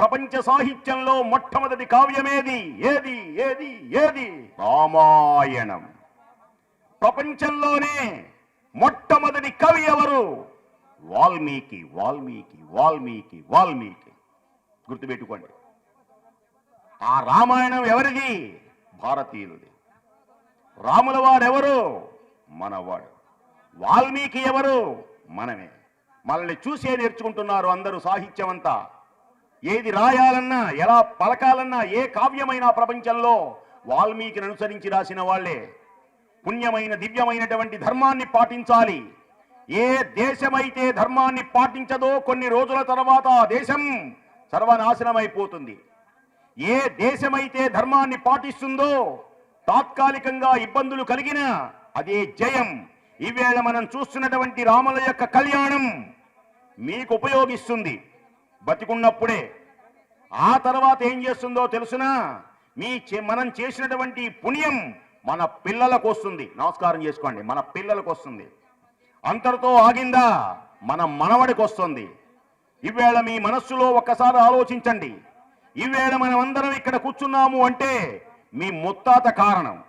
ప్రపంచ సాహిత్యంలో మొట్టమొదటి కావ్యమేది? ఏది? ఏది? ఏది? రామాయణం. ప్రపంచంలోనే మొట్టమొదటి కవి ఎవరు? వాల్మీకి వాల్మీకి వాల్మీకి వాల్మీకి. గుర్తుపెట్టుకోండి. ఆ రామాయణం ఎవరిది? భారతీయులది. రాముల వాడెవరు? మనవాడు. వాల్మీకి ఎవరు? మనమే. మనల్ని చూసే నేర్చుకుంటున్నారు అందరూ సాహిత్యం అంతా ఏది రాయాలన్నా ఎలా పలకాలన్నా ఏ కావ్యమైన ప్రపంచంలో వాల్మీకిని అనుసరించి రాసిన వాళ్ళే. పుణ్యమైన దివ్యమైనటువంటి ధర్మాన్ని పాటించాలి. ఏ దేశమైతే ధర్మాన్ని పాటించదో కొన్ని రోజుల తర్వాత ఆ దేశం సర్వనాశనమైపోతుంది. ఏ దేశమైతే ధర్మాన్ని పాటిస్తుందో తాత్కాలికంగా ఇబ్బందులు కలిగిన అదే జయం. ఈవేళ మనం చూస్తున్నటువంటి రాముల యొక్క కళ్యాణం మీకు ఉపయోగిస్తుంది. బతికున్నప్పుడే ఆ తర్వాత ఏం చేస్తుందో తెలుసునా? మీ మనం చేసినటువంటి పుణ్యం మన పిల్లలకు వస్తుంది. నమస్కారం చేసుకోండి. మన పిల్లలకు వస్తుంది. అంతటితో ఆగిందా? మన మనవడికి వస్తుంది. ఈవేళ మీ మనస్సులో ఒక్కసారి ఆలోచించండి. ఈవేళ మనం అందరం ఇక్కడ కూర్చున్నాము అంటే మీ ముత్తాత కారణం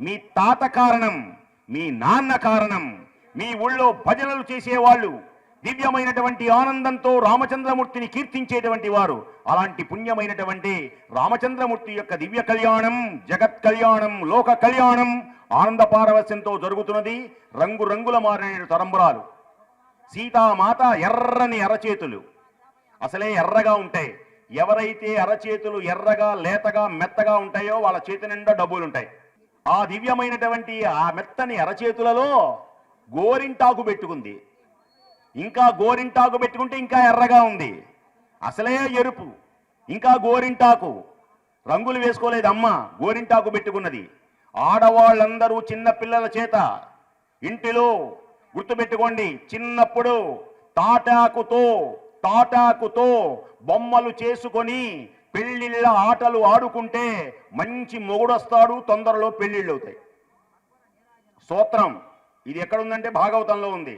మీ తాత కారణం మీ నాన్న కారణం మీ ఊళ్ళో భజనలు చేసేవాళ్ళు దివ్యమైనటువంటి ఆనందంతో రామచంద్రమూర్తిని కీర్తించేటువంటి వారు. అలాంటి పుణ్యమైనటువంటి రామచంద్రమూర్తి యొక్క దివ్య కళ్యాణం జగత్ కళ్యాణం లోక కళ్యాణం ఆనంద పారవస్యంతో జరుగుతున్నది. రంగు రంగుల మారిన తరంబురాలు. సీతామాత ఎర్రని అరచేతులు. అసలే ఎర్రగా ఉంటాయి. ఎవరైతే అరచేతులు ఎర్రగా లేతగా మెత్తగా ఉంటాయో వాళ్ళ చేతి నిండా డబ్బులు ఉంటాయి ఆ దివ్యమైనటువంటి ఆ మెత్తని అరచేతులలో గోరింటాకు పెట్టుకుంది. ఇంకా గోరింటాకు పెట్టుకుంటే ఇంకా ఎర్రగా ఉంది. అసలే ఎరుపు. ఇంకా గోరింటాకు. రంగులు వేసుకోలేదు అమ్మ గోరింటాకు పెట్టుకున్నది. ఆడవాళ్ళందరూ చిన్న పిల్లల చేత. ఇంటిలో గుర్తుపెట్టుకోండి చిన్నప్పుడు తాటాకుతో తాటాకుతో బొమ్మలు చేసుకొని పెళ్ళిళ్ళ ఆటలు ఆడుకుంటే మంచి మొగుడొస్తాడు తొందరలో పెళ్ళిళ్ళు అవుతాయి సూత్రం. ఇది ఎక్కడుందంటే భాగవతంలో ఉంది.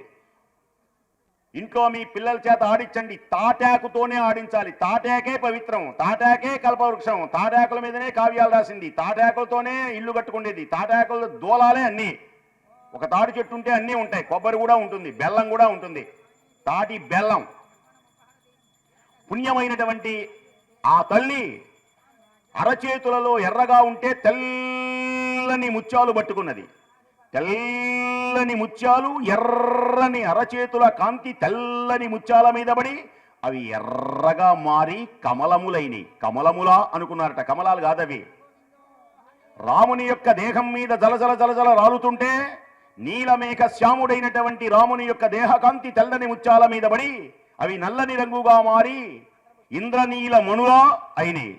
ఇంట్లో మీ పిల్లల చేత ఆడించండి. తాటాకుతోనే ఆడించాలి. తాటాకే పవిత్రం. తాటాకే కల్పవృక్షం. తాటాకుల మీదనే కావ్యాలు రాసింది. తాటాకులతోనే ఇల్లు కట్టుకునేది తాటాకుల దూలాలే అన్నీ. ఒక తాడి చెట్టు ఉంటే అన్నీ ఉంటాయి. కొబ్బరి కూడా ఉంటుంది. బెల్లం కూడా ఉంటుంది. తాటి బెల్లం. పుణ్యమైనటువంటి ఆ తల్లి అరచేతులలో ఎర్రగా ఉంటే తెల్లని ముత్యాలు పట్టుకున్నది. తెల్లని ముత్యాలు ఎర్రని అరచేతుల కాంతి తెల్లని ముత్యాల మీద పడి అవి ఎర్రగా మారి కమలములైనవి కమలములా అనుకున్నారట కమలాలు కాదవి. రాముని యొక్క దేహం మీద జలజల జలజల రాలుతుంటే నీలమేఘ శ్యాముడైనటువంటి రాముని యొక్క దేహకాంతి తెల్లని ముత్యాల మీద పడి అవి నల్లని రంగుగా మారి ఇంద్రనీల మణులా అయినాయి.